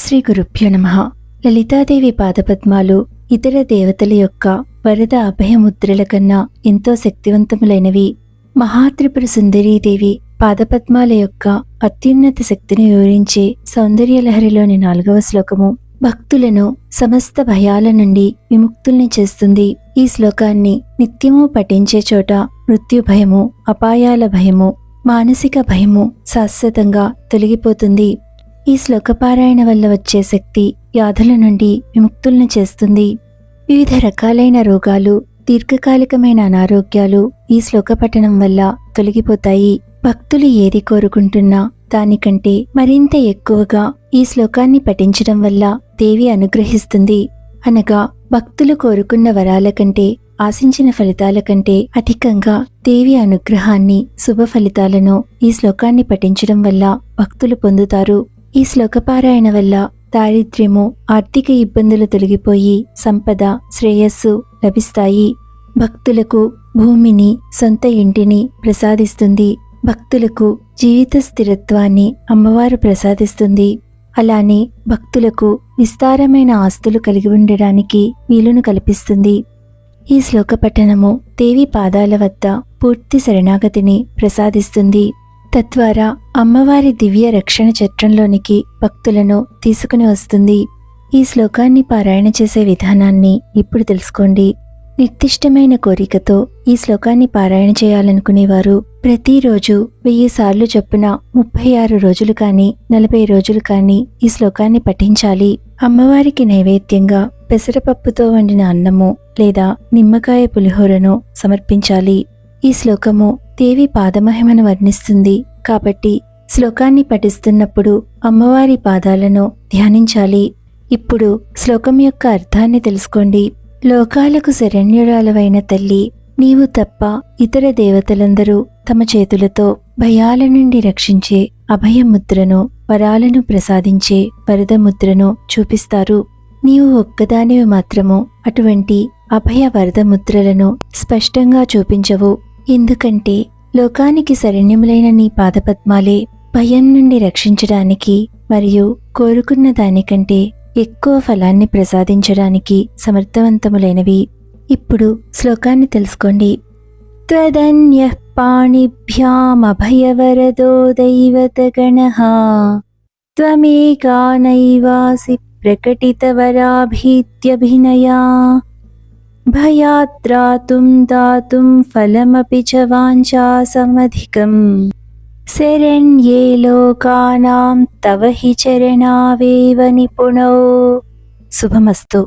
శ్రీ గురుభ్యో నమ. లలితాదేవి పాదపద్మాలు ఇతర దేవతల యొక్క వరద అభయముద్రల కన్నా ఎంతో శక్తివంతములైనవి. మహాత్రిపుర సుందరీదేవి పాదపద్మాల యొక్క అత్యున్నత శక్తిని వివరించే సౌందర్యలహరిలోని నాలుగవ శ్లోకము భక్తులను సమస్త భయాల నుండి విముక్తుల్ని చేస్తుంది. ఈ శ్లోకాన్ని నిత్యము పఠించే చోట మృత్యు భయము అపాయాల భయము మానసిక భయము శాశ్వతంగా తొలగిపోతుంది. ఈ శ్లోకపారాయణ వల్ల వచ్చే శక్తి వ్యాధుల నుండి విముక్తుల్ని చేస్తుంది. వివిధ రకాలైన రోగాలు దీర్ఘకాలికమైన అనారోగ్యాలు ఈ శ్లోక పఠనం వల్ల తొలగిపోతాయి. భక్తులు ఏది కోరుకుంటున్నా దానికంటే మరింత ఎక్కువగా ఈ శ్లోకాన్ని పఠించడం వల్ల దేవి అనుగ్రహిస్తుంది. అనగా భక్తులు కోరుకున్న వరాల కంటే ఆశించిన ఫలితాల కంటే అధికంగా దేవి అనుగ్రహాన్ని శుభ ఫలితాలను ఈ శ్లోకాన్ని పఠించడం వల్ల భక్తులు పొందుతారు. ఈ శ్లోకపారాయణ వల్ల దారిద్ర్యము ఆర్థిక ఇబ్బందులు తొలగిపోయి సంపద శ్రేయస్సు లభిస్తాయి. భక్తులకు భూమిని సొంత ఇంటిని ప్రసాదిస్తుంది. భక్తులకు జీవిత స్థిరత్వాన్ని అమ్మవారు ప్రసాదిస్తుంది. అలానే భక్తులకు విస్తారమైన ఆస్తులు కలిగి ఉండడానికి వీలును కల్పిస్తుంది. ఈ శ్లోక పఠనము దేవి పాదాల వద్ద పూర్తి శరణాగతిని ప్రసాదిస్తుంది. తద్వారా అమ్మవారి దివ్య రక్షణ చట్రంలోనికి భక్తులను తీసుకుని వస్తుంది. ఈ శ్లోకాన్ని పారాయణ చేసే విధానాన్ని ఇప్పుడు తెలుసుకోండి. నిర్దిష్టమైన కోరికతో ఈ శ్లోకాన్ని పారాయణ చేయాలనుకునేవారు ప్రతిరోజు వెయ్యి సార్లు చొప్పున ముప్పై ఆరు రోజులు కాని నలభై రోజులు కాని ఈ శ్లోకాన్ని పఠించాలి. అమ్మవారికి నైవేద్యంగా పెసరపప్పుతో వండిన అన్నము లేదా నిమ్మకాయ పులిహోరను సమర్పించాలి. ఈ శ్లోకము దేవి పాదమహిమను వర్ణిస్తుంది. కాబట్టి శ్లోకాన్ని పఠిస్తున్నప్పుడు అమ్మవారి పాదాలను ధ్యానించాలి. ఇప్పుడు శ్లోకం యొక్క అర్థాన్ని తెలుసుకోండి. లోకాలకు శరణ్యురాలవైన తల్లి నీవు తప్ప ఇతర దేవతలందరూ తమ చేతులతో భయాల నుండి రక్షించే అభయముద్రను వరాలను ప్రసాదించే వరదముద్రను చూపిస్తారు. నీవు ఒక్కదానివి మాత్రము అటువంటి అభయ వరదముద్రలను స్పష్టంగా చూపించవు. ఎందుకంటే లోకానికి శరణ్యములైన నీ పాదపద్మాలే భయం నుండి రక్షించడానికి మరియు కోరుకున్న దానికంటే ఎక్కువ ఫలాన్ని ప్రసాదించడానికి సమర్థవంతములైనవి. ఇప్పుడు శ్లోకాన్ని తెలుసుకోండి. త్వదన్య పాణిభ్యామభయవరదో దైవతగణ త్వమేకానైవాసి నైవాసి ప్రకటితవరాభీత్యభినయా భయాత్రాతుం దాతుం ఫలమపి చ వాంఛాసమధికం శరణ్యే లోకానాం తవ హి చరణావేవ నిపుణౌ శుభమస్తు